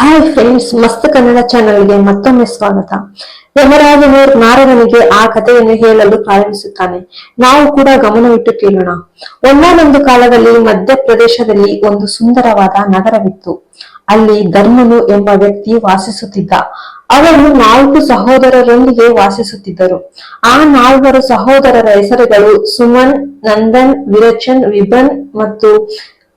Hi friends ಮಸ್ತ್ ಕನ್ನಡ ಚಾನಲ್ಗೆ ಮತ್ತೊಮ್ಮೆ ಸ್ವಾಗತ. ಯಮರಾಜನೂರ್ ನಾರದನಿಗೆ ಆ ಕಥೆಯನ್ನು ಹೇಳಲು ಪ್ರಾರಂಭಿಸುತ್ತಾನೆ. ನಾವು ಕೂಡ ಗಮನವಿಟ್ಟು ಕೇಳೋಣ. ಒಂದಾನೊಂದು ಕಾಲದಲ್ಲಿ ಮಧ್ಯಪ್ರದೇಶದಲ್ಲಿ ಒಂದು ಸುಂದರವಾದ ನಗರವಿತ್ತು. ಅಲ್ಲಿ ಧರ್ಮನು ಎಂಬ ವ್ಯಕ್ತಿ ವಾಸಿಸುತ್ತಿದ್ದ. ಅವರು ನಾಲ್ಕು ಸಹೋದರರೊಂದಿಗೆ ವಾಸಿಸುತ್ತಿದ್ದರು. ಆ ನಾಲ್ವರು ಸಹೋದರರ ಹೆಸರುಗಳು ಸುಮನ್, ನಂದನ್, ವಿರಚನ್ ವಿಬನ್ ಮತ್ತು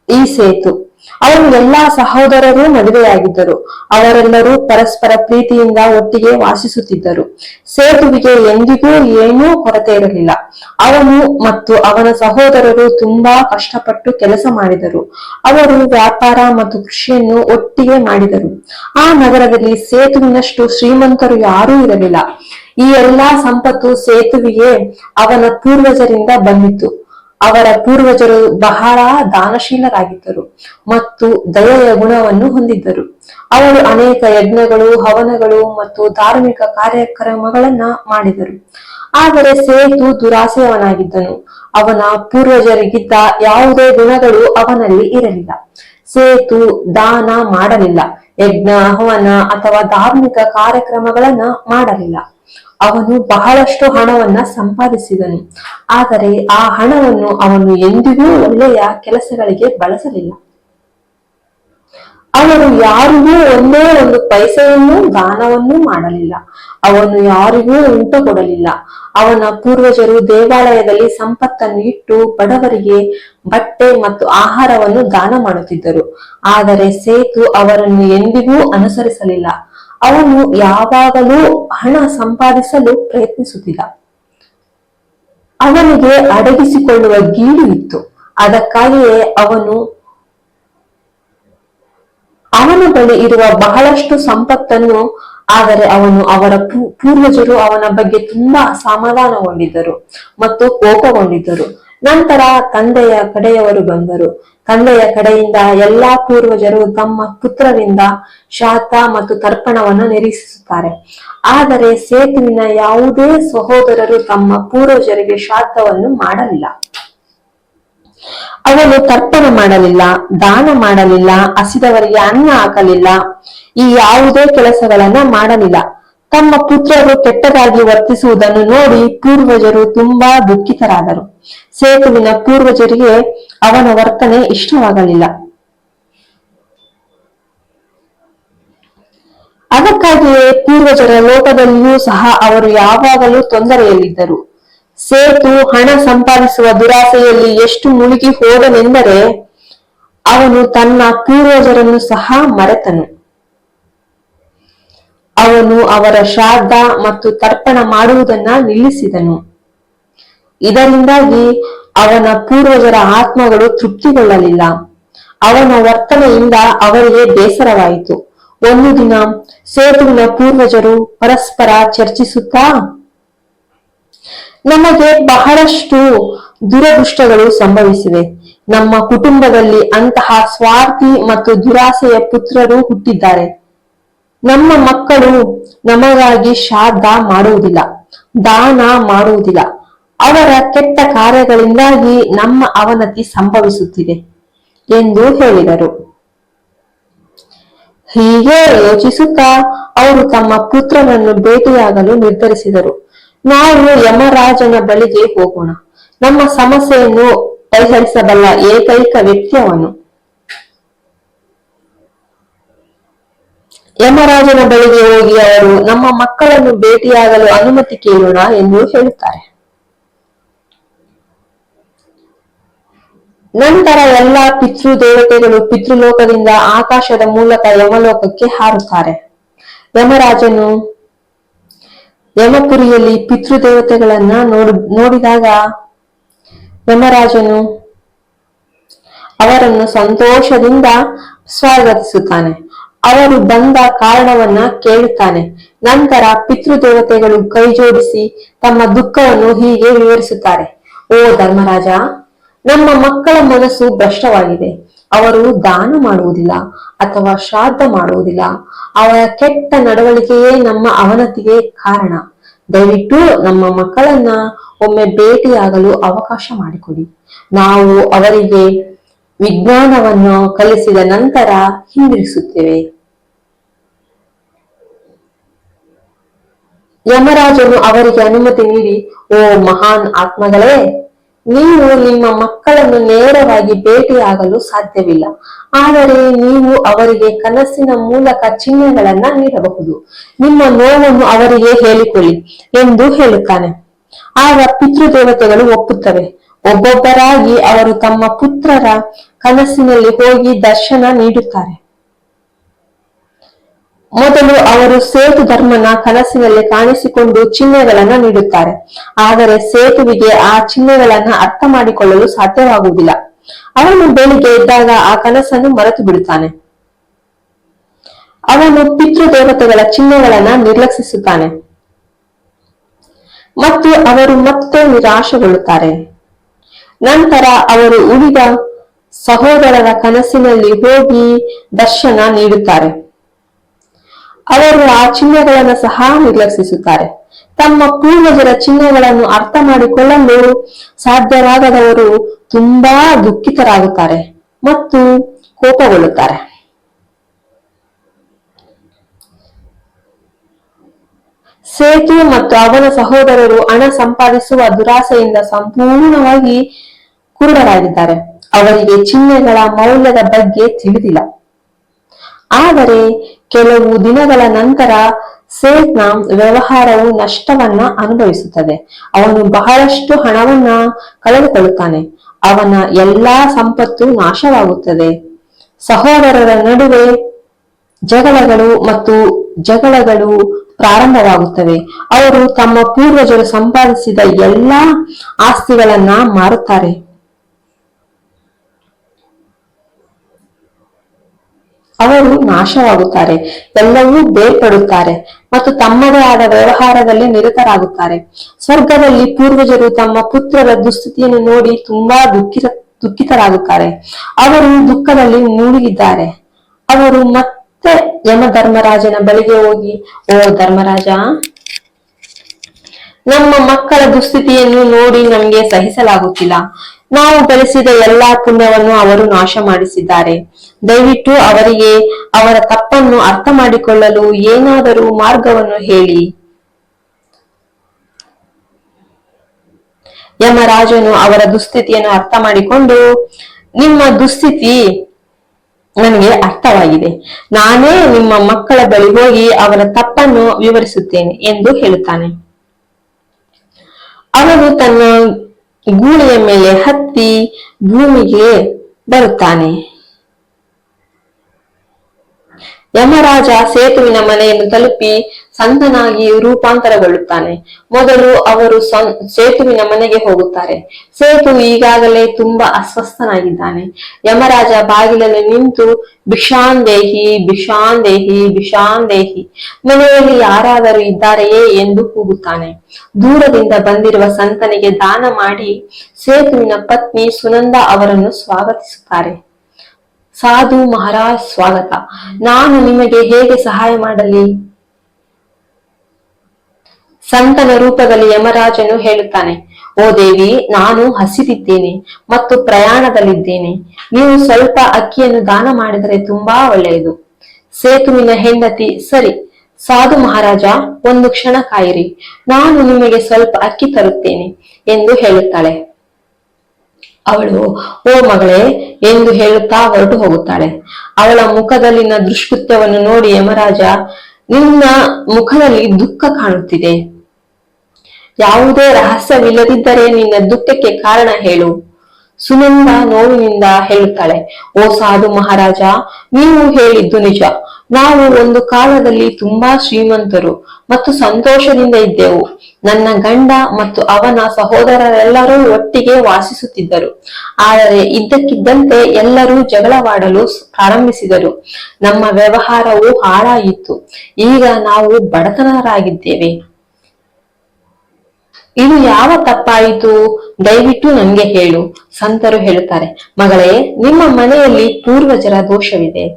ಈ ಸೇತು. ಅವರು ಎಲ್ಲಾ ಸಹೋದರರು ಮದುವೆಯಾಗಿದ್ದರು. ಅವರೆಲ್ಲರೂ ಪರಸ್ಪರ ಪ್ರೀತಿಯಿಂದ ಒಟ್ಟಿಗೆ ವಾಸಿಸುತ್ತಿದ್ದರು. ಸೇತುವಿಗೆ ಎಂದಿಗೂ ಏನೂ ಕೊರತೆ ಇರಲಿಲ್ಲ. ಅವನು ಮತ್ತು ಅವನ ಸಹೋದರರು ತುಂಬಾ ಕಷ್ಟಪಟ್ಟು ಕೆಲಸ ಮಾಡಿದರು. ಅವರು ವ್ಯಾಪಾರ ಮತ್ತು ಕೃಷಿಯನ್ನು ಒಟ್ಟಿಗೆ ಮಾಡಿದರು. ಆ ನಗರದಲ್ಲಿ ಸೇತುವಿನಷ್ಟು ಶ್ರೀಮಂತರು ಯಾರೂ ಇರಲಿಲ್ಲ. ಈ ಎಲ್ಲಾ ಸಂಪತ್ತು ಸೇತುವಿಗೆ ಅವನ ಪೂರ್ವಜರಿಂದ ಬಂದಿತ್ತು. ಅವರ ಪೂರ್ವಜರು ಬಹಳ ದಾನಶೀಲರಾಗಿದ್ದರು ಮತ್ತು ದಯೆಯ ಗುಣವನ್ನು ಹೊಂದಿದ್ದರು. ಅವರು ಅನೇಕ ಯಜ್ಞಗಳು, ಹವನಗಳು ಮತ್ತು ಧಾರ್ಮಿಕ ಕಾರ್ಯಕ್ರಮಗಳನ್ನ ಮಾಡಿದರು. ಆದರೆ ಸೇತು ದುರಾಸೆಯವನಾಗಿದ್ದನು. ಅವನ ಪೂರ್ವಜರಿಗಿದ್ದ ಯಾವುದೇ ಗುಣಗಳು ಅವನಲ್ಲಿ ಇರಲಿಲ್ಲ. ಸೇತು ದಾನ ಮಾಡಲಿಲ್ಲ. ಯಜ್ಞ, ಹವನ ಅಥವಾ ಧಾರ್ಮಿಕ ಕಾರ್ಯಕ್ರಮಗಳನ್ನ ಮಾಡಲಿಲ್ಲ. ಅವನು ಬಹಳಷ್ಟು ಹಣವನ್ನ ಸಂಪಾದಿಸಿದನು. ಆದರೆ ಆ ಹಣವನ್ನು ಅವನು ಎಂದಿಗೂ ಒಳ್ಳೆಯ ಕೆಲಸಗಳಿಗೆ ಬಳಸಲಿಲ್ಲ. ಅವನು ಯಾರಿಗೂ ಒಂದೇ ಒಂದು ಪೈಸೆಯನ್ನು ದಾನವನ್ನು ಮಾಡಲಿಲ್ಲ. ಅವನು ಯಾರಿಗೂ ಉಂಟು ಕೊಡಲಿಲ್ಲ. ಅವನ ಪೂರ್ವಜರು ದೇವಾಲಯದಲ್ಲಿ ಸಂಪತ್ತನ್ನು ಇಟ್ಟು ಬಡವರಿಗೆ ಬಟ್ಟೆ ಮತ್ತು ಆಹಾರವನ್ನು ದಾನ ಮಾಡುತ್ತಿದ್ದರು. ಆದರೆ ಸೇತು ಅವರನ್ನು ಎಂದಿಗೂ ಅನುಸರಿಸಲಿಲ್ಲ. ಅವನು ಯಾವಾಗಲೂ ಹಣ ಸಂಪಾದಿಸಲು ಪ್ರಯತ್ನಿಸುತ್ತಿದ್ದ. ಅವನಿಗೆ ಅಡಗಿಸಿಕೊಳ್ಳುವ ಗೀಳು ಇತ್ತು. ಅದಕ್ಕಾಗಿಯೇ ಅವನು ಅವನ ಬಳಿ ಇರುವ ಬಹಳಷ್ಟು ಸಂಪತ್ತನ್ನು, ಆದರೆ ಅವನು ಅವರ ಪೂರ್ವಜರು ಅವನ ಬಗ್ಗೆ ತುಂಬಾ ಸಮಾಧಾನಗೊಂಡಿದ್ದರು ಮತ್ತು ಕೋಪಗೊಂಡಿದ್ದರು. ನಂತರ ತಂದೆಯ ಕಡೆಯವರು ಬಂದರು. ತಂದೆಯ ಕಡೆಯಿಂದ ಎಲ್ಲಾ ಪೂರ್ವಜರು ತಮ್ಮ ಪುತ್ರರಿಂದ ಶಾತ ಮತ್ತು ತರ್ಪಣವನ್ನು ನಿರೀಕ್ಷಿಸುತ್ತಾರೆ. ಆದರೆ ಸೇತುವಿನ ಯಾವುದೇ ಸಹೋದರರು ತಮ್ಮ ಪೂರ್ವಜರಿಗೆ ಶಾತವನ್ನು ಮಾಡಲಿಲ್ಲ. ಅವನು ತರ್ಪಣ ಮಾಡಲಿಲ್ಲ, ದಾನ ಮಾಡಲಿಲ್ಲ, ಹಸಿದವರಿಗೆ ಅನ್ನ ಹಾಕಲಿಲ್ಲ, ಈ ಯಾವುದೇ ಕೆಲಸಗಳನ್ನ ಮಾಡಲಿಲ್ಲ. ತಮ್ಮ ಪುತ್ರರು ಕೆಟ್ಟದಾಗಿ ವರ್ತಿಸುವುದನ್ನು ನೋಡಿ ಪೂರ್ವಜರು ತುಂಬಾ ದುಃಖಿತರಾದರು. ಸೇತುವಿನ ಪೂರ್ವಜರಿಗೆ ಅವನ ವರ್ತನೆ ಇಷ್ಟವಾಗಲಿಲ್ಲ. ಅದಕ್ಕಾಗಿಯೇ ಪೂರ್ವಜರ ಲೋಕದಲ್ಲಿಯೂ ಸಹ ಅವರು ಯಾವಾಗಲೂ ತೊಂದರೆಯಲ್ಲಿದ್ದರು. ಸೇತು ಹಣ ಸಂಪಾದಿಸುವ ದುರಾಸೆಯಲ್ಲಿ ಎಷ್ಟು ಮುಳುಗಿ ಹೋದನೆಂದರೆ ಅವನು ತನ್ನ ಪೂರ್ವಜರನ್ನು ಸಹ ಮರೆತನು. ಅವನು ಅವರ ಶ್ರಾದ್ದ ಮತ್ತು ತರ್ಪಣ ಮಾಡುವುದನ್ನ ನಿಲ್ಲಿಸಿದನು. ಇದರಿಂದಾಗಿ ಅವನ ಪೂರ್ವಜರ ಆತ್ಮಗಳು ತೃಪ್ತಿಗೊಳ್ಳಲಿಲ್ಲ. ಅವನ ವರ್ತನೆಯಿಂದ ಅವರಿಗೆ ಬೇಸರವಾಯಿತು. ಒಂದು ದಿನ ಸೇತುವಿನ ಪೂರ್ವಜರು ಪರಸ್ಪರ ಚರ್ಚಿಸುತ್ತಾ, ನಮಗೆ ಬಹಳಷ್ಟು ದುರದೃಷ್ಟಗಳು ಸಂಭವಿಸಿವೆ. ನಮ್ಮ ಕುಟುಂಬದಲ್ಲಿ ಅಂತಹ ಸ್ವಾರ್ಥಿ ಮತ್ತು ದುರಾಸೆಯ ಪುತ್ರರು ಹುಟ್ಟಿದ್ದಾರೆ. ನಮ್ಮ ಮಕ್ಕಳು ನಮಗಾಗಿ ಶ್ರಾದ್ದ ಮಾಡುವುದಿಲ್ಲ, ದಾನ ಮಾಡುವುದಿಲ್ಲ. ಅವರ ಕೆಟ್ಟ ಕಾರ್ಯಗಳಿಂದಾಗಿ ನಮ್ಮ ಅವನತಿ ಸಂಭವಿಸುತ್ತಿದೆ ಎಂದು ಹೇಳಿದರು. ಹೀಗೆ ಯೋಚಿಸುತ್ತಾ ಅವರು ತಮ್ಮ ಪುತ್ರನನ್ನು ಭೇಟಿಯಾಗಲು ನಿರ್ಧರಿಸಿದರು. ನಾವು ಯಮರಾಜನ ಬಳಿಗೆ ಹೋಗೋಣ. ನಮ್ಮ ಸಮಸ್ಯೆಯನ್ನು ಪರಿಹರಿಸಬಲ್ಲ ಏಕೈಕ ವ್ಯಕ್ತಿ ಅವನು. ಯಮರಾಜನ ಬಳಿಗೆ ಹೋಗಿ ಅವರು, ನಮ್ಮ ಮಕ್ಕಳನ್ನು ಭೇಟಿಯಾಗಲು ಅನುಮತಿ ಕೇಳೋಣ ಎಂದು ಹೇಳುತ್ತಾರೆ. ನಂತರ ಎಲ್ಲಾ ಪಿತೃ ದೇವತೆಗಳು ಪಿತೃಲೋಕದಿಂದ ಆಕಾಶದ ಮೂಲಕ ಯಮಲೋಕಕ್ಕೆ ಹಾರುತ್ತಾರೆ. ಯಮರಾಜನು ಯಮಪುರಿಯಲ್ಲಿ ಪಿತೃದೇವತೆಗಳನ್ನ ನೋಡ್, ನೋಡಿದಾಗ ಯಮರಾಜನು ಅವರನ್ನು ಸಂತೋಷದಿಂದ ಸ್ವಾಗತಿಸುತ್ತಾನೆ. ಅವರು ಬಂದ ಕಾರಣವನ್ನ ಕೇಳುತ್ತಾನೆ. ನಂತರ ಪಿತೃದೇವತೆಗಳು ಕೈಜೋಡಿಸಿ ತಮ್ಮ ದುಃಖವನ್ನು ಹೀಗೆ ವಿವರಿಸುತ್ತಾರೆ. ಓ ಧರ್ಮರಾಜ, ನಮ್ಮ ಮಕ್ಕಳ ಮನಸ್ಸು ಭ್ರಷ್ಟವಾಗಿದೆ. ಅವರು ದಾನ ಮಾಡುವುದಿಲ್ಲ ಅಥವಾ ಶ್ರಾದ್ದ ಮಾಡುವುದಿಲ್ಲ. ಅವರ ಕೆಟ್ಟ ನಡವಳಿಕೆಯೇ ನಮ್ಮ ಅವನತಿಗೆ ಕಾರಣ. ದಯವಿಟ್ಟು ನಮ್ಮ ಮಕ್ಕಳನ್ನ ಒಮ್ಮೆ ಭೇಟಿಯಾಗಲು ಅವಕಾಶ ಮಾಡಿಕೊಡಿ. ನಾವು ಅವರಿಗೆ ವಿಜ್ಞಾನವನ್ನು ಕಲಿಸಿದ ನಂತರ ಹಿಂದಿರುಗಿಸುತ್ತೇವೆ. ಯಮರಾಜನು ಅವರಿಗೆ ಅನುಮತಿ ನೀಡಿ, ಓ ಮಹಾನ್ ಆತ್ಮಗಳೇ, ನೀವು ನಿಮ್ಮ ಮಕ್ಕಳನ್ನು ನೇರವಾಗಿ ಭೇಟಿಯಾಗಲು ಸಾಧ್ಯವಿಲ್ಲ. ಆದರೆ ನೀವು ಅವರಿಗೆ ಕನಸಿನ ಮೂಲಕ ಚಿಹ್ನೆಗಳನ್ನ ನೀಡಬಹುದು. ನಿಮ್ಮ ನೋವನ್ನು ಅವರಿಗೆ ಹೇಳಿಕೊಳ್ಳಿ ಎಂದು ಹೇಳುತ್ತಾನೆ. ಆಗ ಪಿತೃದೇವತೆಗಳು ಒಪ್ಪುತ್ತವೆ. ಒಬ್ಬೊಬ್ಬರಾಗಿ ಅವರು ತಮ್ಮ ಪುತ್ರರ ಕನಸಿನಲ್ಲಿ ಹೋಗಿ ದರ್ಶನ ನೀಡುತ್ತಾರೆ. ಮೊದಲು ಅವರು ಸೇತು ಧರ್ಮನ ಕನಸಿನಲ್ಲಿ ಕಾಣಿಸಿಕೊಂಡು ಚಿಹ್ನೆಗಳನ್ನು ನೀಡುತ್ತಾರೆ. ಆದರೆ ಸೇತುವಿಗೆ ಆ ಚಿಹ್ನೆಗಳನ್ನ ಅರ್ಥ ಮಾಡಿಕೊಳ್ಳಲು ಸಾಧ್ಯವಾಗುವುದಿಲ್ಲ. ಅವನು ಬೆಳಿಗ್ಗೆ ಇದ್ದಾಗ ಆ ಕನಸನ್ನು ಮರೆತು ಬಿಡುತ್ತಾನೆ ಅವನು ಪಿತೃದೇವತೆಗಳ ಚಿಹ್ನೆಗಳನ್ನ ನಿರ್ಲಕ್ಷಿಸುತ್ತಾನೆ. ಮತ್ತು ಅವರು ಮತ್ತೆ ನಿರಾಶೆಗೊಳ್ಳುತ್ತಾರೆ. ನಂತರ ಅವರು ಉಳಿದ ಸಹೋದರರ ಕನಸಿನಲ್ಲಿ ಹೋಗಿ ದರ್ಶನ ನೀಡುತ್ತಾರೆ. ಅವರು ಆ ಚಿಹ್ನೆಗಳನ್ನು ಸಹ ನಿರ್ಲಕ್ಷಿಸುತ್ತಾರೆ. ತಮ್ಮ ಪೂರ್ವಜರ ಚಿಹ್ನೆಗಳನ್ನು ಅರ್ಥ ಮಾಡಿಕೊಳ್ಳಲು ಸಾಧ್ಯವಾಗದವರು ತುಂಬಾ ದುಃಖಿತರಾಗುತ್ತಾರೆ ಮತ್ತು ಕೋಪಗೊಳ್ಳುತ್ತಾರೆ. ಸೇತು ಮತ್ತು ಅವನ ಸಹೋದರರು ಹಣ ಸಂಪಾದಿಸುವ ದುರಾಸೆಯಿಂದ ಸಂಪೂರ್ಣವಾಗಿ ಕುರುಡರಾಗಿದ್ದಾರೆ. ಅವರಿಗೆ ಚಿಹ್ನೆಗಳ ಮೌಲ್ಯದ ಬಗ್ಗೆ ತಿಳಿದಿಲ್ಲ. ಆದರೆ ಕೆಲವು ದಿನಗಳ ನಂತರ ಸೇತ್ನ ವ್ಯವಹಾರವು ನಷ್ಟವನ್ನ ಅನುಭವಿಸುತ್ತದೆ. ಅವನು ಬಹಳಷ್ಟು ಹಣವನ್ನ ಕಳೆದುಕೊಳ್ಳುತ್ತಾನೆ. ಅವನ ಎಲ್ಲಾ ಸಂಪತ್ತು ನಾಶವಾಗುತ್ತದೆ. ಸಹೋದರರ ನಡುವೆ ಜಗಳಗಳು ಮತ್ತು ಜಗಳಗಳು ಪ್ರಾರಂಭವಾಗುತ್ತವೆ. ಅವರು ತಮ್ಮ ಪೂರ್ವಜರು ಸಂಪಾದಿಸಿದ ಎಲ್ಲಾ ಆಸ್ತಿಗಳನ್ನ ಮಾರುತ್ತಾರೆ. ಅವರು ನಾಶವಾಗುತ್ತಾರೆ, ಎಲ್ಲವೂ ಬೇರ್ಪಡುತ್ತಾರೆ ಮತ್ತು ತಮ್ಮದೇ ಆದ ವ್ಯವಹಾರದಲ್ಲಿ ನಿರತರಾಗುತ್ತಾರೆ. ಸ್ವರ್ಗದಲ್ಲಿ ಪೂರ್ವಜರು ತಮ್ಮ ಪುತ್ರರ ದುಸ್ಥಿತಿಯನ್ನು ನೋಡಿ ತುಂಬಾ ದುಃಖಿತ, ದುಃಖಿತರಾಗುತ್ತಾರೆ. ಅವರು ದುಃಖದಲ್ಲಿ ಮುಳುಗಿದ್ದಾರೆ. ಅವರು ಮತ್ತೆ ಯಮ ಧರ್ಮರಾಜನ ಬಳಿಗೆ ಹೋಗಿ, ಓ ಧರ್ಮರಾಜ ನಮ್ಮ ಮಕ್ಕಳ ದುಸ್ಥಿತಿಯನ್ನು ನೋಡಿ ನಮಗೆ ಸಹಿಸಲಾಗುತ್ತಿಲ್ಲ. ನಾವು ಬೆಳೆಸಿದ ಎಲ್ಲಾ ಪುಣ್ಯವನ್ನು ಅವರು ನಾಶ ಮಾಡಿಸಿದ್ದಾರೆ. ದಯವಿಟ್ಟು ಅವರಿಗೆ ಅವರ ತಪ್ಪನ್ನು ಅರ್ಥ ಮಾಡಿಕೊಳ್ಳಲು ಏನಾದರೂ ಮಾರ್ಗವನ್ನು ಹೇಳಿ. ಯಮರಾಜನು ಅವರ ದುಸ್ಥಿತಿಯನ್ನು ಅರ್ಥ ಮಾಡಿಕೊಂಡು ನಿಮ್ಮ ದುಸ್ಥಿತಿ ನನಗೆ ಅರ್ಥವಾಗಿದೆ. ನಾನೇ ನಿಮ್ಮ ಮಕ್ಕಳ ಬಳಿ ಹೋಗಿ ಅವರ ತಪ್ಪನ್ನು ವಿವರಿಸುತ್ತೇನೆ ಎಂದು ಹೇಳುತ್ತಾನೆ. ಅವನು ತನ್ನ ಗೂಳಿಯ ಮೇಲೆ ಹತ್ತಿ ಭೂಮಿಗೆ ಬರುತ್ತಾನೆ. ಯಮರಾಜ ಸೇತುವಿನ ಮನೆಯನ್ನು ತಲುಪಿ ಸಂತನಾಗಿ ರೂಪಾಂತರಗೊಳ್ಳುತ್ತಾನೆ. ಮೊದಲು ಅವರು ಸೇತುವಿನ ಮನೆಗೆ ಹೋಗುತ್ತಾರೆ. ಸೇತು ಈಗಾಗಲೇ ತುಂಬಾ ಅಸ್ವಸ್ಥನಾಗಿದ್ದಾನೆ. ಯಮರಾಜ ಬಾಗಿಲಲ್ಲಿ ನಿಂತು ಭಿಷಾಂದೇಹಿ ಭಿಷಾಂದೇಹಿ ಭಿಷಾಂದೇಹಿ ಮನೆಯಲ್ಲಿ ಯಾರಾದರೂ ಇದ್ದಾರೆಯೇ? ಎಂದು ಕೂಗುತ್ತಾನೆ. ದೂರದಿಂದ ಬಂದಿರುವ ಸಂತನಿಗೆ ದಾನ ಮಾಡಿ ಸೇತುವಿನ ಪತ್ನಿ ಸುನಂದ ಅವರನ್ನು ಸ್ವಾಗತಿಸುತ್ತಾರೆ. ಸಾಧು ಮಹಾರಾಜ್, ಸ್ವಾಗತ. ನಾನು ನಿಮಗೆ ಹೇಗೆ ಸಹಾಯ ಮಾಡಲಿ? ಸಂತನ ರೂಪದಲ್ಲಿ ಯಮರಾಜನು ಹೇಳುತ್ತಾನೆ, ಓ ದೇವಿ, ನಾನು ಹಸಿದಿದ್ದೇನೆ ಮತ್ತು ಪ್ರಯಾಣದಲ್ಲಿದ್ದೇನೆ. ನೀವು ಸ್ವಲ್ಪ ಅಕ್ಕಿಯನ್ನು ದಾನ ಮಾಡಿದರೆ ತುಂಬಾ ಒಳ್ಳೆಯದು. ಸೇತುವಿನ ಹೆಂಡತಿ, ಸರಿ, ಸಾಧು ಮಹಾರಾಜ, ಒಂದು ಕ್ಷಣ ಕಾಯಿರಿ. ನಾನು ನಿಮಗೆ ಸ್ವಲ್ಪ ಅಕ್ಕಿ ತರುತ್ತೇನೆ, ಎಂದು ಹೇಳುತ್ತಾಳೆ. ಅವಳು, ಓ ಮಗಳೇ, ಎಂದು ಹೇಳುತ್ತಾ ಹೊರಟು ಹೋಗುತ್ತಾಳೆ. ಅವಳ ಮುಖದಲ್ಲಿನ ದುಷ್ಕೃತ್ಯವನ್ನು ನೋಡಿ ಯಮರಾಜ, ನಿನ್ನ ಮುಖದಲ್ಲಿ ದುಃಖ ಕಾಣುತ್ತಿದೆ. ಯಾವುದೇ ರಹಸ್ಯವಿಲ್ಲದಿದ್ದರೆ ನಿನ್ನ ದುಃಖಕ್ಕೆ ಕಾರಣ ಹೇಳು. ಸುನಂದ ನೋವಿನಿಂದ ಹೇಳುತ್ತಾಳೆ, ಓ ಸಾಧು ಮಹಾರಾಜ, ನೀವು ಹೇಳಿದ್ದು ನಿಜ. ನಾವು ಒಂದು ಕಾಲದಲ್ಲಿ ತುಂಬಾ ಶ್ರೀಮಂತರು ಮತ್ತು ಸಂತೋಷದಿಂದ ಇದ್ದೆವು. ನನ್ನ ಗಂಡ ಮತ್ತು ಅವನ ಸಹೋದರರೆಲ್ಲರೂ ಒಟ್ಟಿಗೆ ವಾಸಿಸುತ್ತಿದ್ದರು. ಆದರೆ ಇದ್ದಕ್ಕಿದ್ದಂತೆ ಎಲ್ಲರೂ ಜಗಳವಾಡಲು ಪ್ರಾರಂಭಿಸಿದರು. ನಮ್ಮ ವ್ಯವಹಾರವು ಹಾಳಾಯಿತು. ಈಗ ನಾವು ಬಡತನರಾಗಿದ್ದೇವೆ. ಇದು ಯಾವ ತಪ್ಪಾಯಿತು? ದಯವಿಟ್ಟು ನನಗೆ ಹೇಳು. ಸಂತರು ಹೇಳುತ್ತಾರೆ, ಮಗಳೇ, ನಿಮ್ಮ ಮನೆಯಲ್ಲಿ ಪೂರ್ವಜರ ದೋಷವಿದೆ.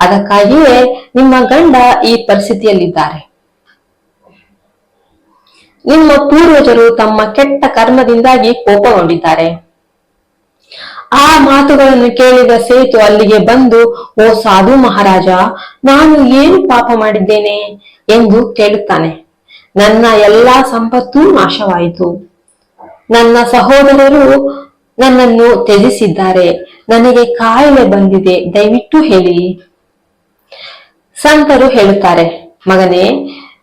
ಅದಕ್ಕಾಗಿಯೇ ನಿಮ್ಮ ಗಂಡ ಈ ಪರಿಸ್ಥಿತಿಯಲ್ಲಿದ್ದಾರೆ. ನಿಮ್ಮ ಪೂರ್ವಜರು ತಮ್ಮ ಕೆಟ್ಟ ಕರ್ಮದಿಂದಾಗಿ ಕೋಪಗೊಂಡಿದ್ದಾರೆ. ಆ ಮಾತುಗಳನ್ನು ಕೇಳಿದ ಸೇತು ಅಲ್ಲಿಗೆ ಬಂದು, ಓ ಸಾಧು ಮಹಾರಾಜ, ನಾನು ಏನು ಪಾಪ ಮಾಡಿದ್ದೇನೆ? ಎಂದು ಕೇಳುತ್ತಾನೆ. ನನ್ನ ಎಲ್ಲಾ ಸಂಪತ್ತು ನಾಶವಾಯಿತು. ನನ್ನ ಸಹೋದರರು ನನ್ನನ್ನು ತ್ಯಜಿಸಿದ್ದಾರೆ. ನನಗೆ ಕಾಯಿಲೆ ಬಂದಿದೆ. ದಯವಿಟ್ಟು ಹೇಳಿ. ಸಂತರು ಹೇಳುತ್ತಾರೆ, ಮಗನೇ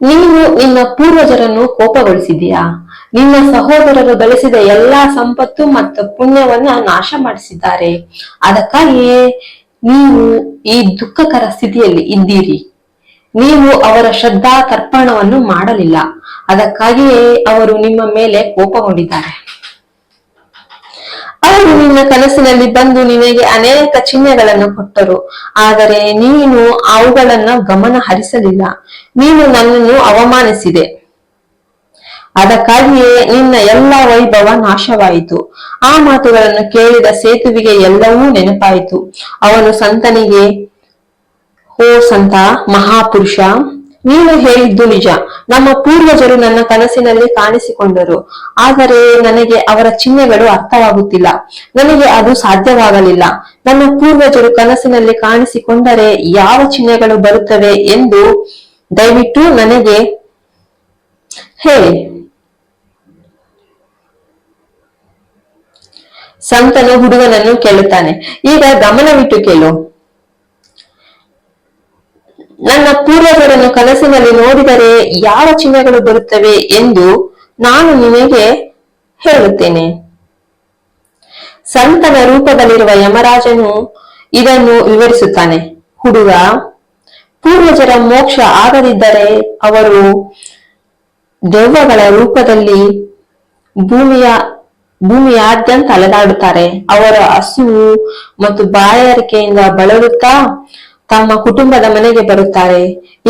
ನೀನು ನಿನ್ನ ಪೂರ್ವಜರನ್ನು ಕೋಪಗೊಳಿಸಿದೀಯಾ ನಿನ್ನ ಸಹೋದರರು ಗಳಿಸಿದ ಎಲ್ಲಾ ಸಂಪತ್ತು ಮತ್ತು ಪುಣ್ಯವನ್ನ ನಾಶ ಮಾಡಿಸಿದ್ದಾರೆ ಅದಕ್ಕಾಗಿಯೇ ನೀವು ಈ ದುಃಖಕರ ಸ್ಥಿತಿಯಲ್ಲಿ ಇದ್ದೀರಿ. ನೀವು ಅವರ ಶ್ರದ್ಧಾ ತರ್ಪಣವನ್ನು ಮಾಡಲಿಲ್ಲ. ಅದಕ್ಕಾಗಿಯೇ ಅವರು ನಿಮ್ಮ ಮೇಲೆ ಕೋಪಗೊಂಡಿದ್ದಾರೆ. ಅವರು ನಿನ್ನ ಕನಸಿನಲ್ಲಿ ಬಂದು ನಿನಗೆ ಅನೇಕ ಚಿಹ್ನೆಗಳನ್ನು ಕೊಟ್ಟರು. ಆದರೆ ನೀನು ಅವುಗಳನ್ನ ಗಮನ ಹರಿಸಲಿಲ್ಲ ನೀನು ನನ್ನನ್ನು ಅವಮಾನಿಸಿದೆ. ಅದಕ್ಕಾಗಿಯೇ ನಿನ್ನ ಎಲ್ಲ ವೈಭವ ನಾಶವಾಯಿತು. ಆ ಮಾತುಗಳನ್ನು ಕೇಳಿದ ಸೇತುವಿಗೆ ಎಲ್ಲವೂ ನೆನಪಾಯಿತು. ಅವನು ಸಂತನಿಗೆ ಓ ಸಂತ ಮಹಾಪುರುಷ, ನೀನು ಹೇಳಿದ್ದು ನಿಜ. ನಮ್ಮ ಪೂರ್ವಜರು ನನ್ನ ಕನಸಿನಲ್ಲಿ ಕಾಣಿಸಿಕೊಂಡರು. ಆದರೆ ನನಗೆ ಅವರ ಚಿಹ್ನೆಗಳು ಅರ್ಥವಾಗುತ್ತಿಲ್ಲ. ನನಗೆ ಅದು ಸಾಧ್ಯವಾಗಲಿಲ್ಲ. ನನ್ನ ಪೂರ್ವಜರು ಕನಸಿನಲ್ಲಿ ಕಾಣಿಸಿಕೊಂಡರೆ ಯಾವ ಚಿಹ್ನೆಗಳು ಬರುತ್ತವೆ ಎಂದು ದಯವಿಟ್ಟು ನನಗೆ ಹೇಳಿ. ಸಂತನು ಹುಡುಗನನ್ನು ಕೇಳುತ್ತಾನೆ. ಈಗ ಗಮನವಿಟ್ಟು ಕೇಳು. ನನ್ನ ಪೂರ್ವಜರನ್ನು ಕನಸಿನಲ್ಲಿ ನೋಡಿದರೆ ಯಾವ ಚಿಹ್ನೆಗಳು ಬರುತ್ತವೆ ಎಂದು ನಾನು ನಿಮಗೆ ಹೇಳುತ್ತೇನೆ. ಸಂತನ ರೂಪದಲ್ಲಿರುವ ಯಮರಾಜನು ಇದನ್ನು ವಿವರಿಸುತ್ತಾನೆ. ಹುಡುಗ, ಪೂರ್ವಜರ ಮೋಕ್ಷ ಆಗದಿದ್ದರೆ ಅವರು ದೆವ್ವಗಳ ರೂಪದಲ್ಲಿ ಭೂಮಿಯ, ಭೂಮಿಯಾದ್ಯಂತ ಅಲೆದಾಡುತ್ತಾರೆ. ಅವರ ಹಸಿವು ಮತ್ತು ಬಾಯಾರಿಕೆಯಿಂದ ಬಳಲುತ್ತಾ ತಮ್ಮ ಕುಟುಂಬದ ಮನೆಗೆ ಬರುತ್ತಾರೆ.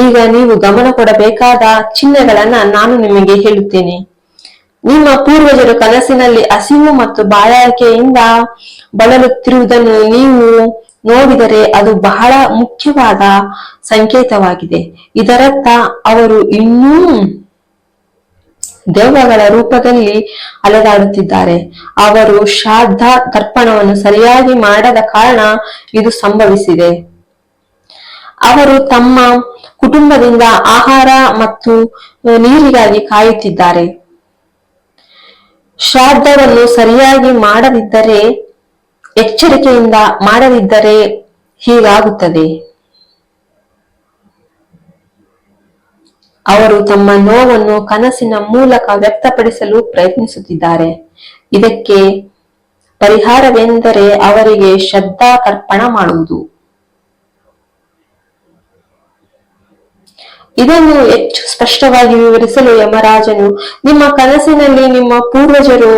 ಈಗ ನೀವು ಗಮನ ಕೊಡಬೇಕಾದ ಚಿಹ್ನೆಗಳನ್ನ ನಾನು ನಿಮಗೆ ಹೇಳುತ್ತೇನೆ. ನಿಮ್ಮ ಪೂರ್ವಜರು ಕನಸಿನಲ್ಲಿ ಹಸಿವು ಮತ್ತು ಬಾಯಾರಿಕೆಯಿಂದ ಬಳಲುತ್ತಿರುವುದನ್ನು ನೀವು ನೋಡಿದರೆ ಅದು ಬಹಳ ಮುಖ್ಯವಾದ ಸಂಕೇತವಾಗಿದೆ. ಇದರರ್ಥ, ಅವರು ಇನ್ನೂ ದೆವ್ವಗಳ ರೂಪದಲ್ಲಿ ಅಲೆದಾಡುತ್ತಿದ್ದಾರೆ. ಅವರು ಶ್ರಾದ್ದ ತರ್ಪಣವನ್ನು ಸರಿಯಾಗಿ ಮಾಡದ ಕಾರಣ ಇದು ಸಂಭವಿಸಿದೆ. ಅವರು ತಮ್ಮ ಕುಟುಂಬದಿಂದ ಆಹಾರ ಮತ್ತು ನೀರಿಗಾಗಿ ಕಾಯುತ್ತಿದ್ದಾರೆ. ಶ್ರಾದ್ದವನ್ನು ಸರಿಯಾಗಿ ಮಾಡದಿದ್ದರೆ, ಎಚ್ಚರಿಕೆಯಿಂದ ಮಾಡದಿದ್ದರೆ ಹೀಗಾಗುತ್ತದೆ. ಅವರು ತಮ್ಮ ನೋವನ್ನು ಕನಸಿನ ಮೂಲಕ ವ್ಯಕ್ತಪಡಿಸಲು ಪ್ರಯತ್ನಿಸುತ್ತಿದ್ದಾರೆ. ಇದಕ್ಕೆ ಪರಿಹಾರವೆಂದರೆ ಅವರಿಗೆ ಶ್ರದ್ಧಾ ತರ್ಪಣ ಮಾಡುವುದು. ಇದನ್ನು ಹೆಚ್ಚು ಸ್ಪಷ್ಟವಾಗಿ ವಿವರಿಸಲು ಯಮರಾಜನು, ನಿಮ್ಮ ಕನಸಿನಲ್ಲಿ ನಿಮ್ಮ ಪೂರ್ವಜರು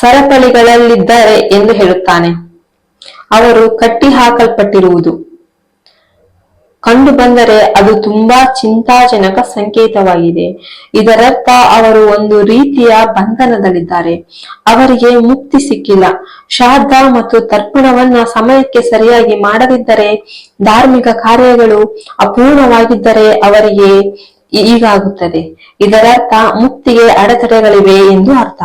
ಸರಪಳಿಗಳಲ್ಲಿದ್ದಾರೆ ಎಂದು ಹೇಳುತ್ತಾನೆ. ಅವರು ಕಟ್ಟಿ ಹಾಕಲ್ಪಟ್ಟಿರುವುದು ಕಂಡು ಬಂದರೆ ಅದು ತುಂಬಾ ಚಿಂತಾಜನಕ ಸಂಕೇತವಾಗಿದೆ. ಇದರರ್ಥ ಅವರು ಒಂದು ರೀತಿಯ ಬಂಧನದಲ್ಲಿದ್ದಾರೆ. ಅವರಿಗೆ ಮುಕ್ತಿ ಸಿಕ್ಕಿಲ್ಲ. ಶ್ರಾದ್ದ ಮತ್ತು ತರ್ಪಣವನ್ನ ಸಮಯಕ್ಕೆ ಸರಿಯಾಗಿ ಮಾಡದಿದ್ದರೆ, ಧಾರ್ಮಿಕ ಕಾರ್ಯಗಳು ಅಪೂರ್ಣವಾಗಿದ್ದರೆ ಅವರಿಗೆ ಈಗಾಗುತ್ತದೆ. ಇದರರ್ಥ ಮುಕ್ತಿಗೆ ಅಡೆತಡೆಗಳಿವೆ ಎಂದು ಅರ್ಥ.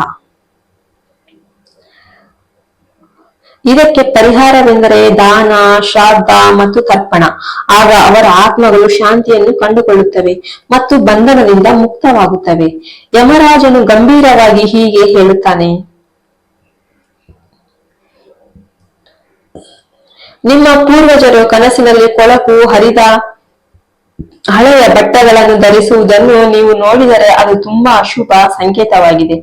ಇದಕ್ಕೆ ಪರಿಹಾರವೆಂದರೆ ದಾನ, ಶ್ರಾದ್ದ ಮತ್ತು ತರ್ಪಣ. ಆಗ ಅವರ ಆತ್ಮಗಳು ಶಾಂತಿಯನ್ನು ಕಂಡುಕೊಳ್ಳುತ್ತವೆ ಮತ್ತು ಬಂಧನದಿಂದ ಮುಕ್ತವಾಗುತ್ತವೆ. ಯಮರಾಜನು ಗಂಭೀರವಾಗಿ ಹೀಗೆ ಹೇಳುತ್ತಾನೆ. ನಿಮ್ಮ ಪೂರ್ವಜರು ಕನಸಿನಲ್ಲಿ ಕೊಳಕು ಹರಿದ ಹಳೆಯ ಬಟ್ಟೆಗಳನ್ನು ಧರಿಸುವುದನ್ನು ನೀವು ನೋಡಿದರೆ ಅದು ತುಂಬಾ ಅಶುಭ ಸಂಕೇತವಾಗಿದೆ.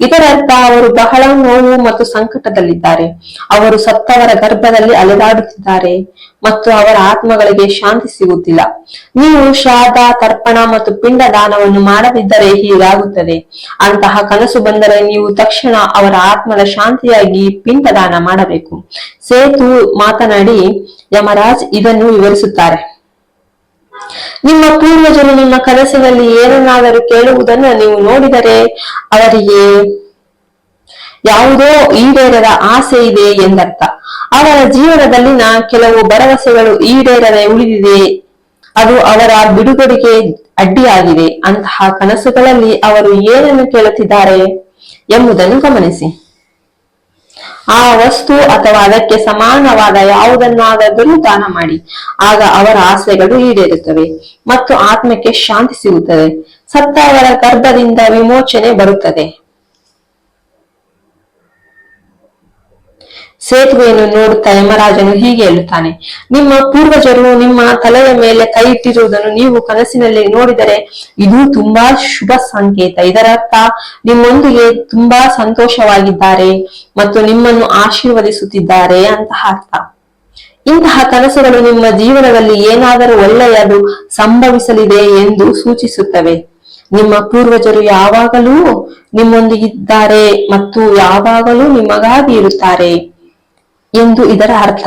ಇದರರ್ಥ ಅವರು ಬಹಳ ನೋವು ಮತ್ತು ಸಂಕಟದಲ್ಲಿದ್ದಾರೆ. ಅವರು ಸತ್ತವರ ಗರ್ಭದಲ್ಲಿ ಅಲೆದಾಡುತ್ತಿದ್ದಾರೆ ಮತ್ತು ಅವರ ಆತ್ಮಗಳಿಗೆ ಶಾಂತಿ ಸಿಗುತ್ತಿಲ್ಲ. ನೀವು ಶ್ರಾದ ತರ್ಪಣ ಮತ್ತು ಪಿಂಡ ದಾನವನ್ನು ಮಾಡದಿದ್ದರೆ ಹೀಗಾಗುತ್ತದೆ. ಅಂತಹ ಕನಸು ಬಂದರೆ ನೀವು ತಕ್ಷಣ ಅವರ ಆತ್ಮದ ಶಾಂತಿಯಾಗಿ ಪಿಂಡ ದಾನ ಮಾಡಬೇಕು. ಸೇತು ಮಾತನಾಡಿ, ಯಮರಾಜ್ ಇದನ್ನು ವಿವರಿಸುತ್ತಾರೆ. ನಿಮ್ಮ ಪೂರ್ವಜರು ನಿಮ್ಮ ಕನಸಿನಲ್ಲಿ ಏನನ್ನಾದರೂ ಕೇಳುವುದನ್ನು ನೀವು ನೋಡಿದರೆ ಅವರಿಗೆ ಯಾವುದೋ ಈಡೇರದ ಆಸೆ ಇದೆ ಎಂದರ್ಥ. ಅವರ ಜೀವನದಲ್ಲಿನ ಕೆಲವು ಭರವಸೆಗಳು ಈಡೇರದೆ ಉಳಿದಿದೆ. ಅದು ಅವರ ಬಿಡುಗಡೆಗೆ ಅಡ್ಡಿಯಾಗಿದೆ. ಅಂತಹ ಕನಸುಗಳಲ್ಲಿ ಅವರು ಏನನ್ನು ಕೇಳುತ್ತಿದ್ದಾರೆ ಎಂಬುದನ್ನು ಗಮನಿಸಿ. ಆ ವಸ್ತು ಅಥವಾ ಅದಕ್ಕೆ ಸಮಾನವಾದ ಯಾವುದನ್ನಾದರೂ ದಾನ ಮಾಡಿ, ಆಗ ಅವರ ಆಸೆಗಳು ಈಡೇರುತ್ತವೆ ಮತ್ತು ಆತ್ಮಕ್ಕೆ ಶಾಂತಿ ಸಿಗುತ್ತದೆ. ಸತ್ತವರ ಗರ್ಭದಿಂದ ವಿಮೋಚನೆ ಬರುತ್ತದೆ. ಸೇತುವೆಯನ್ನು ನೋಡುತ್ತಾ ಯಮರಾಜನು ಹೀಗೆ ಹೇಳುತ್ತಾನೆ, ನಿಮ್ಮ ಪೂರ್ವಜರು ನಿಮ್ಮ ತಲೆಯ ಮೇಲೆ ಕೈ ಇಟ್ಟಿರುವುದನ್ನು ನೀವು ಕನಸಿನಲ್ಲಿ ನೋಡಿದರೆ ಇದು ತುಂಬಾ ಶುಭ ಸಂಕೇತ. ಇದರರ್ಥ ನಿಮ್ಮೊಂದಿಗೆ ತುಂಬಾ ಸಂತೋಷವಾಗಿದ್ದಾರೆ ಮತ್ತು ನಿಮ್ಮನ್ನು ಆಶೀರ್ವದಿಸುತ್ತಿದ್ದಾರೆ ಅಂತಹ ಅರ್ಥ. ಇಂತಹ ಕನಸುಗಳು ನಿಮ್ಮ ಜೀವನದಲ್ಲಿ ಏನಾದರೂ ಒಳ್ಳೆಯದು ಸಂಭವಿಸಲಿದೆ ಎಂದು ಸೂಚಿಸುತ್ತವೆ. ನಿಮ್ಮ ಪೂರ್ವಜರು ಯಾವಾಗಲೂ ನಿಮ್ಮೊಂದಿಗಿದ್ದಾರೆ ಮತ್ತು ಯಾವಾಗಲೂ ನಿಮಗಾಗಿ ಇರುತ್ತಾರೆ. ಎಂದು ಇದರ ಅರ್ಥ.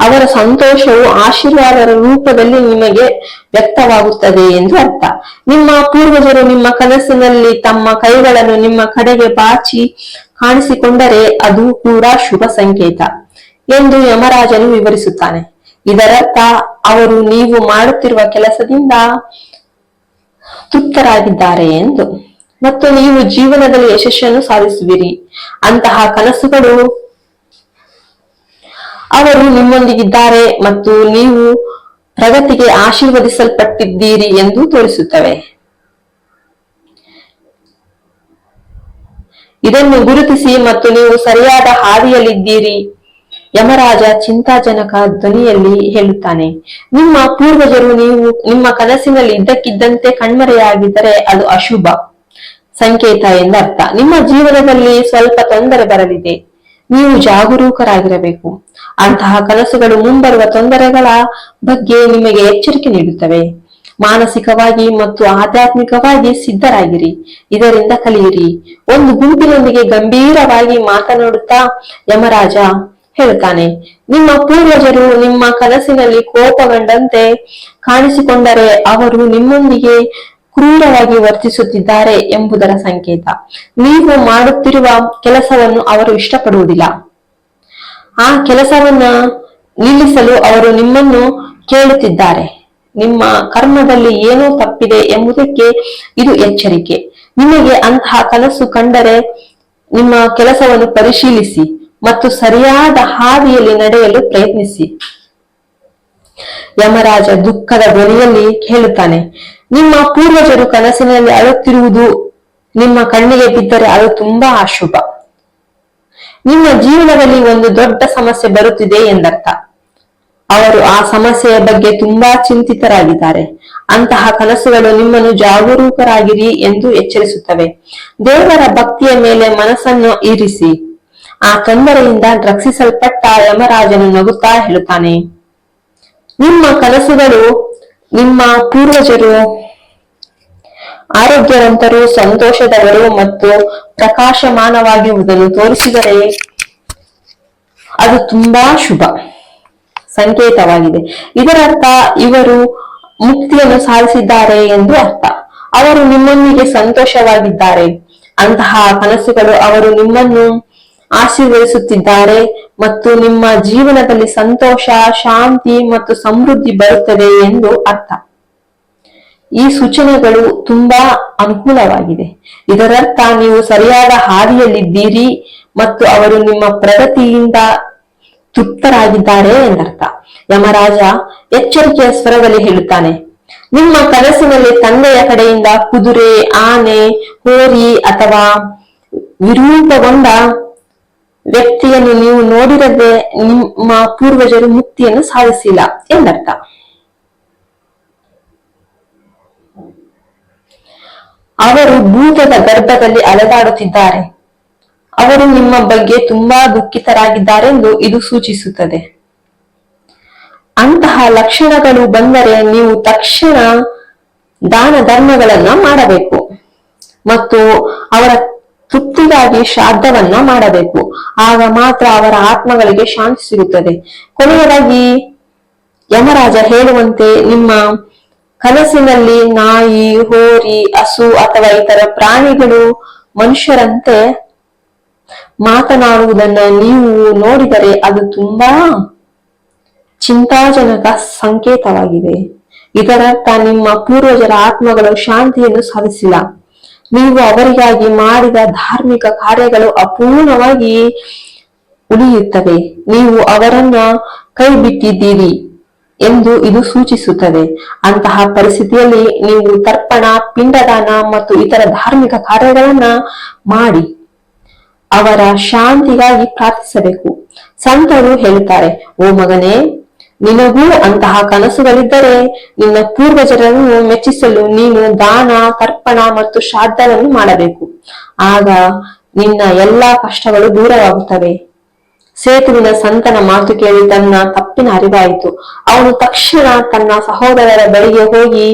ಅವರ ಸಂತೋಷವು ಆಶೀರ್ವಾದದ ರೂಪದಲ್ಲಿ ನಿಮಗೆ ವ್ಯಕ್ತವಾಗುತ್ತದೆ ಎಂದು ಅರ್ಥ. ನಿಮ್ಮ ಪೂರ್ವಜರು ನಿಮ್ಮ ಕನಸಿನಲ್ಲಿ ತಮ್ಮ ಕೈಗಳನ್ನು ನಿಮ್ಮ ಕಡೆಗೆ ಬಾಚಿ ಕಾಣಿಸಿಕೊಂಡರೆ ಅದು ಕೂಡ ಶುಭ ಸಂಕೇತ ಎಂದು ಯಮರಾಜನು ವಿವರಿಸುತ್ತಾನೆ. ಇದರರ್ಥ, ಅವರು ನೀವು ಮಾಡುತ್ತಿರುವ ಕೆಲಸದಿಂದ ತೃಪ್ತರಾಗಿದ್ದಾರೆ ಎಂದು. ಮತ್ತು ನೀವು ಜೀವನದಲ್ಲಿ ಯಶಸ್ಸನ್ನು ಸಾಧಿಸುವಿರಿ. ಅಂತಹ ಕನಸುಗಳು ಅವರು ನಿಮ್ಮೊಂದಿಗಿದ್ದಾರೆ ಮತ್ತು ನೀವು ಪ್ರಗತಿಗೆ ಆಶೀರ್ವದಿಸಲ್ಪಟ್ಟಿದ್ದೀರಿ ಎಂದು ತೋರಿಸುತ್ತವೆ. ಇದನ್ನು ಗುರುತಿಸಿ ಮತ್ತು ನೀವು ಸರಿಯಾದ ಹಾದಿಯಲ್ಲಿದ್ದೀರಿ. ಯಮರಾಜ ಚಿಂತಾಜನಕ ಧ್ವನಿಯಲ್ಲಿ ಹೇಳುತ್ತಾನೆ, ನಿಮ್ಮ ಪೂರ್ವಜರು ನೀವು ನಿಮ್ಮ ಕನಸಿನಲ್ಲಿ ಇದ್ದಕ್ಕಿದ್ದಂತೆ ಕಣ್ಮರೆಯಾಗಿದ್ದರೆ ಅದು ಅಶುಭ. ಸಂಕೇತ ಎಂದರ್ಥ ನಿಮ್ಮ ಜೀವನದಲ್ಲಿ ಸ್ವಲ್ಪ ತೊಂದರೆ ಬರಲಿದೆ. ನೀವು ಜಾಗರೂಕರಾಗಿರಬೇಕು. ಅಂತಹ ಕನಸುಗಳು ಮುಂಬರುವ ತೊಂದರೆಗಳ ಬಗ್ಗೆ ನಿಮಗೆ ಎಚ್ಚರಿಕೆ ನೀಡುತ್ತವೆ. ಮಾನಸಿಕವಾಗಿ ಮತ್ತು ಆಧ್ಯಾತ್ಮಿಕವಾಗಿ ಸಿದ್ಧರಾಗಿರಿ. ಇದರಿಂದ ಕಲಿಯಿರಿ. ಒಂದು ಗುಂಪಿನೊಂದಿಗೆ ಗಂಭೀರವಾಗಿ ಮಾತನಾಡುತ್ತಾ ಯಮರಾಜ ಹೇಳುತ್ತಾನೆ, ನಿಮ್ಮ ಪೂರ್ವಜರು ನಿಮ್ಮ ಕನಸಿನಲ್ಲಿ ಕೋಪಗೊಂಡಂತೆ ಕಾಣಿಸಿಕೊಂಡರೆ ಅವರು ನಿಮ್ಮೊಂದಿಗೆ ಕ್ರೂರವಾಗಿ ವರ್ತಿಸುತ್ತಿದ್ದಾರೆ ಎಂಬುದರ ಸಂಕೇತ. ನೀವು ಮಾಡುತ್ತಿರುವ ಕೆಲಸವನ್ನು ಅವರು ಇಷ್ಟಪಡುವುದಿಲ್ಲ. ಆ ಕೆಲಸವನ್ನ ನಿಲ್ಲಿಸಲು ಅವರು ನಿಮ್ಮನ್ನು ಕೇಳುತ್ತಿದ್ದಾರೆ. ನಿಮ್ಮ ಕರ್ಮದಲ್ಲಿ ಏನೋ ತಪ್ಪಿದೆ ಎಂಬುದಕ್ಕೆ ಇದು ಎಚ್ಚರಿಕೆ. ನಿಮಗೆ ಅಂತಹ ಕನಸು ಕಂಡರೆ ನಿಮ್ಮ ಕೆಲಸವನ್ನು ಪರಿಶೀಲಿಸಿ ಮತ್ತು ಸರಿಯಾದ ಹಾದಿಯಲ್ಲಿ ನಡೆಯಲು ಪ್ರಯತ್ನಿಸಿ. ಯಮರಾಜ ದುಃಖದ ಧ್ವನಿಯಲ್ಲಿ ಹೇಳುತ್ತಾನೆ ನಿಮ್ಮ ಪೂರ್ವಜರು ಕನಸಿನಲ್ಲಿ ಅಳುತ್ತಿರುವುದು ನಿಮ್ಮ ಕಣ್ಣಿಗೆ ಬಿದ್ದರೆ ಅದು ತುಂಬಾ ಅಶುಭ. ನಿಮ್ಮ ಜೀವನದಲ್ಲಿ ಒಂದು ದೊಡ್ಡ ಸಮಸ್ಯೆ ಬರುತ್ತಿದೆ ಎಂದರ್ಥ. ಅವರು ಆ ಸಮಸ್ಯೆಯ ಬಗ್ಗೆ ತುಂಬಾ ಚಿಂತಿತರಾಗಿದ್ದಾರೆ. ಅಂತಹ ಕನಸುಗಳು ನಿಮ್ಮನ್ನು ಜಾಗರೂಕರಾಗಿರಿ ಎಂದು ಎಚ್ಚರಿಸುತ್ತವೆ. ದೇವರ ಭಕ್ತಿಯ ಮೇಲೆ ಮನಸ್ಸನ್ನು ಇರಿಸಿ. ಆ ತೊಂದರೆಯಿಂದ ರಕ್ಷಿಸಲ್ಪಟ್ಟ ಯಮರಾಜನು ನಗುತ್ತಾ ಹೇಳುತ್ತಾನೆ. ನಿಮ್ಮ ಕನಸುಗಳು ನಿಮ್ಮ ಪೂರ್ವಜರು, ಆರೋಗ್ಯವಂತರು, ಸಂತೋಷದವರು ಮತ್ತು ಪ್ರಕಾಶಮಾನವಾಗಿರುವುದನ್ನು ತೋರಿಸಿದರೆ ಅದು ತುಂಬಾ ಶುಭ, ಸಂಕೇತವಾಗಿದೆ. ಇದರರ್ಥ ಇವರು ಮುಕ್ತಿಯನ್ನು ಸಾಧಿಸಿದ್ದಾರೆ ಎಂದು ಅರ್ಥ. ಅವರು ನಿಮ್ಮೊಂದಿಗೆ ಸಂತೋಷವಾಗಿದ್ದಾರೆ. ಅಂತಹ ಕನಸುಗಳು ಅವರು ನಿಮ್ಮನ್ನು ಆಶೀರ್ವದಿಸುತ್ತಿದ್ದಾರೆ ಮತ್ತು ನಿಮ್ಮ ಜೀವನದಲ್ಲಿ ಸಂತೋಷ, ಶಾಂತಿ ಮತ್ತು ಸಮೃದ್ಧಿ ಬರುತ್ತದೆ ಎಂದು ಅರ್ಥ. ಈ ಸೂಚನೆಗಳು ತುಂಬಾ ಅನುಕೂಲವಾಗಿದೆ. ಇದರರ್ಥ ನೀವು ಸರಿಯಾದ ಹಾದಿಯಲ್ಲಿದ್ದೀರಿ ಮತ್ತು ಅವರು ನಿಮ್ಮ ಪ್ರಗತಿಯಿಂದ ತೃಪ್ತರಾಗಿದ್ದಾರೆ ಎಂದರ್ಥ. ಯಮರಾಜ ಎಚ್ಚರಿಕೆಯ ಸ್ವರದಲ್ಲಿ ಹೇಳುತ್ತಾನೆ, ನಿಮ್ಮ ಕನಸಿನಲ್ಲಿ ತಂದೆಯ ಕಡೆಯಿಂದ ಕುದುರೆ, ಆನೆ, ಹೋರಿ ಅಥವಾ ವಿರೂಪಗೊಂಡ ವ್ಯಕ್ತಿಯನ್ನು ನೀವು ನೋಡಿರದೆ ನಿಮ್ಮ ಪೂರ್ವಜರು ಮುಕ್ತಿಯನ್ನು ಸಾಧಿಸಿಲ್ಲ ಎಂದರ್ಥ. ಅವರು ಭೂತದ ಗರ್ಭದಲ್ಲಿ ಅಲೆದಾಡುತ್ತಿದ್ದಾರೆ. ಅವರು ನಿಮ್ಮ ಬಗ್ಗೆ ತುಂಬಾ ದುಃಖಿತರಾಗಿದ್ದಾರೆಂದು ಇದು ಸೂಚಿಸುತ್ತದೆ. ಅಂತಹ ಲಕ್ಷಣಗಳು ಬಂದರೆ ನೀವು ತಕ್ಷಣ ದಾನ ಧರ್ಮಗಳನ್ನ ಮಾಡಬೇಕು. ಮತ್ತು ಅವರ ತೃಪ್ತಿಗಾಗಿ ಶ್ರಾದ್ದವನ್ನ ಮಾಡಬೇಕು. ಆಗ ಮಾತ್ರ ಅವರ ಆತ್ಮಗಳಿಗೆ ಶಾಂತಿ ಸಿಗುತ್ತದೆ. ಕೊನೆಯದಾಗಿ, ಯಮರಾಜ ಹೇಳುವಂತೆ ನಿಮ್ಮ ಕನಸಿನಲ್ಲಿ ನಾಯಿ, ಹೋರಿ, ಹಸು ಅಥವಾ ಇತರ ಪ್ರಾಣಿಗಳು ಮನುಷ್ಯರಂತೆ ಮಾತನಾಡುವುದನ್ನ ನೀವು ನೋಡಿದರೆ ಅದು ತುಂಬಾ ಚಿಂತಾಜನಕ ಸಂಕೇತವಾಗಿದೆ. ಇದರರ್ಥ ನಿಮ್ಮ ಪೂರ್ವಜರ ಆತ್ಮಗಳು ಶಾಂತಿಯನ್ನು ಸಾಧಿಸಿಲ್ಲ. ನೀವು ಅವರಿಗಾಗಿ ಮಾಡಿದ ಧಾರ್ಮಿಕ ಕಾರ್ಯಗಳು ಅಪೂರ್ಣವಾಗಿ ಉಳಿಯುತ್ತವೆ. ನೀವು ಅವರನ್ನ ಕೈ ಬಿಟ್ಟಿದ್ದೀರಿ ಎಂದು ಇದು ಸೂಚಿಸುತ್ತದೆ. ಅಂತಹ ಪರಿಸ್ಥಿತಿಯಲ್ಲಿ ನೀವು ತರ್ಪಣ, ಪಿಂಡದಾನ ಮತ್ತು ಇತರ ಧಾರ್ಮಿಕ ಕಾರ್ಯಗಳನ್ನ ಮಾಡಿ ಅವರ ಶಾಂತಿಗಾಗಿ ಪ್ರಾರ್ಥಿಸಬೇಕು. ಸಂತರು ಹೇಳುತ್ತಾರೆ, ಓ ಮಗನೇ ನಿನಗೂ ಅಂತಹ ಕನಸುಗಳಿದ್ದರೆ ನಿನ್ನ ಪೂರ್ವಜರನ್ನು ಮೆಚ್ಚಿಸಲು ನೀನು ದಾನ, ತರ್ಪಣ ಮತ್ತು ಶ್ರಾದ್ದವನ್ನು ಮಾಡಬೇಕು. ಆಗ ನಿನ್ನ ಎಲ್ಲಾ ಕಷ್ಟಗಳು ದೂರವಾಗುತ್ತವೆ. ಸೇತುವಿನ ಸಂತನ ಮಾತು ಕೇಳಿ ತನ್ನ ತಪ್ಪಿನ ಅರಿವಾಯಿತು. ಅವನು ತಕ್ಷಣ ತನ್ನ ಸಹೋದರರ ಬಳಿಗೆ ಹೋಗಿ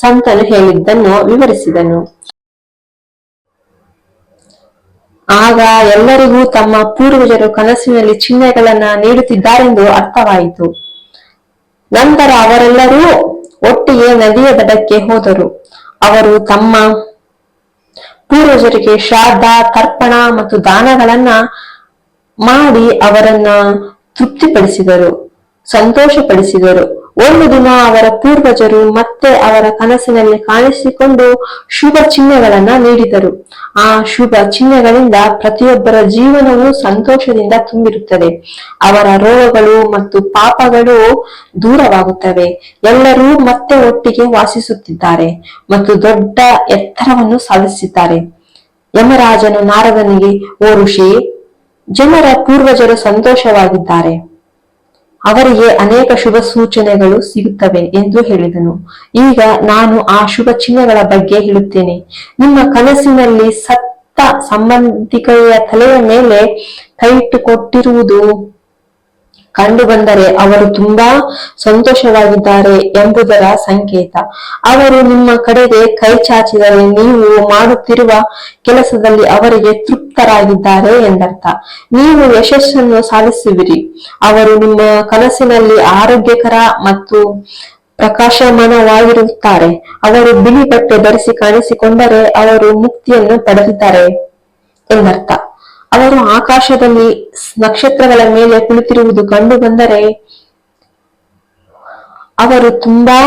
ಸಂತನು ಹೇಳಿದ್ದನ್ನು ವಿವರಿಸಿದನು. ಆಗ ಎಲ್ಲರಿಗೂ ತಮ್ಮ ಪೂರ್ವಜರು ಕನಸಿನಲ್ಲಿ ಚಿಹ್ನೆಗಳನ್ನ ನೀಡುತ್ತಿದ್ದಾರೆಂದು ಅರ್ಥವಾಯಿತು. ನಂತರ ಅವರೆಲ್ಲರೂ ಒಟ್ಟಿಗೆ ನದಿಯ ದಡಕ್ಕೆ ಹೋದರು. ಅವರು ತಮ್ಮ ಪೂರ್ವಜರಿಗೆ ಶ್ರಾದ್ದ, ತರ್ಪಣ ಮತ್ತು ದಾನಗಳನ್ನ ಮಾಡಿ ಅವರನ್ನ ತೃಪ್ತಿಪಡಿಸಿದರು, ಸಂತೋಷಪಡಿಸಿದರು. ಒಂದು ದಿನ ಅವರ ಪೂರ್ವಜರು ಮತ್ತೆ ಅವರ ಕನಸಿನಲ್ಲಿ ಕಾಣಿಸಿಕೊಂಡು ಶುಭ ಚಿಹ್ನೆಗಳನ್ನ ನೀಡಿದರು. ಆ ಶುಭ ಚಿಹ್ನೆಗಳಿಂದ ಪ್ರತಿಯೊಬ್ಬರ ಜೀವನವು ಸಂತೋಷದಿಂದ ತುಂಬಿರುತ್ತದೆ. ಅವರ ರೋಗಗಳು ಮತ್ತು ಪಾಪಗಳು ದೂರವಾಗುತ್ತವೆ. ಎಲ್ಲರೂ ಮತ್ತೆ ಒಟ್ಟಿಗೆ ವಾಸಿಸುತ್ತಿದ್ದಾರೆ ಮತ್ತು ದೊಡ್ಡ ಎತ್ತರವನ್ನು ಸಾಧಿಸಿದ್ದಾರೆ ಯಮರಾಜನು ನಾರದನಿಗೆ, ಓ ಋಷಿ, ಜನರ ಪೂರ್ವಜರು ಸಂತೋಷವಾಗಿದ್ದಾರೆ. ಅವರಿಗೆ ಅನೇಕ ಶುಭ ಸೂಚನೆಗಳು ಸಿಗುತ್ತವೆ ಎಂದು ಹೇಳಿದನು. ಈಗ ನಾನು ಆ ಶುಭ ಚಿಹ್ನೆಗಳ ಬಗ್ಗೆ ಹೇಳುತ್ತೇನೆ. ನಿಮ್ಮ ಕನಸಿನಲ್ಲಿ ಸತ್ತ ಸಂಬಂಧಿಕೆಯ ತಲೆಯ ಮೇಲೆ ಕೈಯಿಟ್ಟುಕೊಟ್ಟಿರುವುದು ಕಂಡು ಬಂದರೆ ಅವರು ತುಂಬಾ ಸಂತೋಷವಾಗಿದ್ದಾರೆ ಎಂಬುದರ ಸಂಕೇತ. ಅವರು ನಿಮ್ಮ ಕಡೆಗೆ ಕೈ ಚಾಚಿದರೆ ನೀವು ಮಾಡುತ್ತಿರುವ ಕೆಲಸದಲ್ಲಿ ಅವರಿಗೆ ತೃಪ್ತರಾಗಿದ್ದಾರೆ ಎಂದರ್ಥ. ನೀವು ಯಶಸ್ಸನ್ನು ಸಾಧಿಸುವಿರಿ. ಅವರು ನಿಮ್ಮ ಕನಸಿನಲ್ಲಿ ಆರೋಗ್ಯಕರ ಮತ್ತು ಪ್ರಕಾಶಮಾನವಾಗಿರುತ್ತಾರೆ. ಅವರು ಬಿಳಿ ಬಟ್ಟೆ ಧರಿಸಿ ಕಾಣಿಸಿಕೊಂಡರೆ ಅವರು ಮುಕ್ತಿಯನ್ನು ಪಡೆದಿದ್ದಾರೆ ಎಂದರ್ಥ. ಅವರು ಆಕಾಶದಲ್ಲಿ ನಕ್ಷತ್ರಗಳ ಮೇಲೆ ಕುಳಿತಿರುವುದು ಕಂಡು ಬಂದರೆ ಅವರು ತುಂಬಾ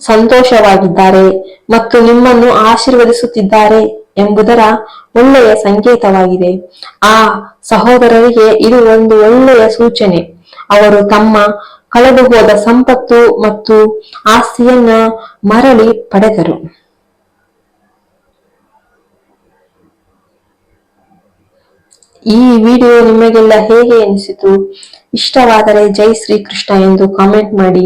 ಸಂತೋಷವಾಗಿದ್ದಾರೆ ಮತ್ತು ನಿಮ್ಮನ್ನು ಆಶೀರ್ವದಿಸುತ್ತಿದ್ದಾರೆ ಎಂಬುದರ ಒಳ್ಳೆಯ ಸಂಕೇತವಾಗಿದೆ. ಆ ಸಹೋದರರಿಗೆ ಇದು ಒಂದು ಒಳ್ಳೆಯ ಸೂಚನೆ. ಅವರು ತಮ್ಮ ಕಳೆದು ಹೋದ ಸಂಪತ್ತು ಮತ್ತು ಆಸ್ತಿಯನ್ನ ಮರಳಿ ಪಡೆದರು. ಈ ವಿಡಿಯೋ ನಿಮಗೆಲ್ಲ ಹೇಗೆ ಅನಿಸಿತು ಇಷ್ಟವಾದರೆ ಜೈ ಶ್ರೀಕೃಷ್ಣ ಎಂದು ಕಾಮೆಂಟ್ ಮಾಡಿ.